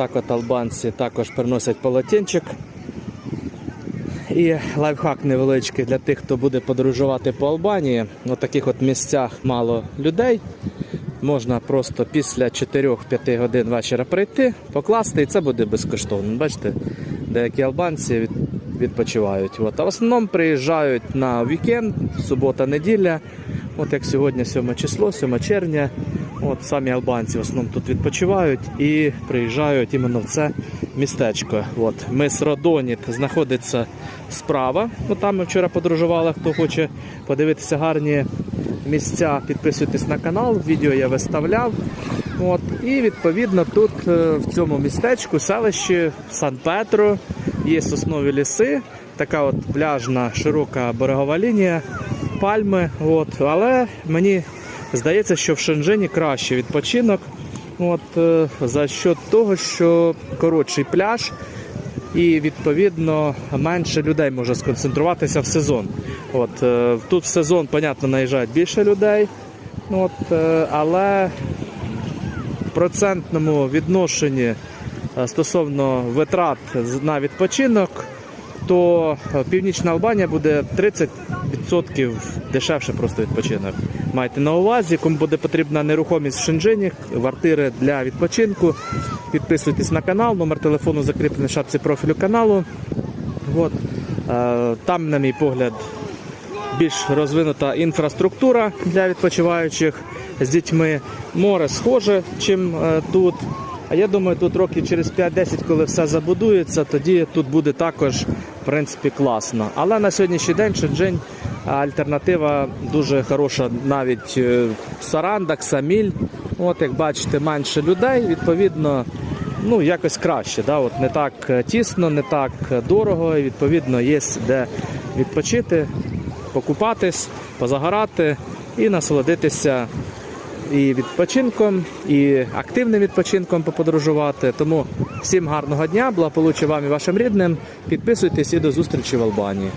Отак от албанці також приносять полотенчик. І лайфхак невеличкий для тих, хто буде подорожувати по Албанії. На таких от місцях мало людей. Можна просто після 4-5 годин вечора прийти, покласти, і це буде безкоштовно. Бачите, деякі албанці відпочивають. От. А в основному приїжджають на вікенд, субота, неділя. От як сьогодні 7 число, 7 червня. От самі албанці в основному тут відпочивають і приїжджають іменно в це містечко. От. Мис Родоніт знаходиться справа. Ну, там ми вчора подорожували, хто хоче подивитися гарні місця, підписуйтесь на канал, відео я виставляв. От. І відповідно тут е, в цьому містечку, селищі Сан-Петро, є соснові ліси, така от пляжна широка берегова лінія, пальми. От. Але мені здається, що в Шенжені краще відпочинок. От, е, за счет того, що коротший пляж, і відповідно менше людей може сконцентруватися в сезон. От е, тут в сезон, понятно, наїжджають більше людей, от, е, але в процентному відношенні стосовно витрат на відпочинок, то Північна Албанія буде 30% дешевше просто відпочинок. Майте на увазі, кому буде потрібна нерухомість в Шенжині, квартири для відпочинку. Підписуйтесь на канал, номер телефону закріплений в шапці профілю каналу. От. Е, Там, на мій погляд, більш розвинута інфраструктура для відпочиваючих з дітьми. Море схоже, чим е, тут. А я думаю, тут років через 5-10, коли все забудується, тоді тут буде також в принципі класно. Але на сьогоднішній день Шенджень альтернатива дуже хороша навіть е, Сарандак, Саміль. От як бачите, менше людей, відповідно, ну якось краще. Да? От не так е, тісно, не так е, дорого, і відповідно є де відпочити, покупатись, позагорати і насолодитися і відпочинком, і активним відпочинком поподорожувати. Тому всім гарного дня, благополуччя вам і вашим рідним. Підписуйтесь і до зустрічі в Албанії.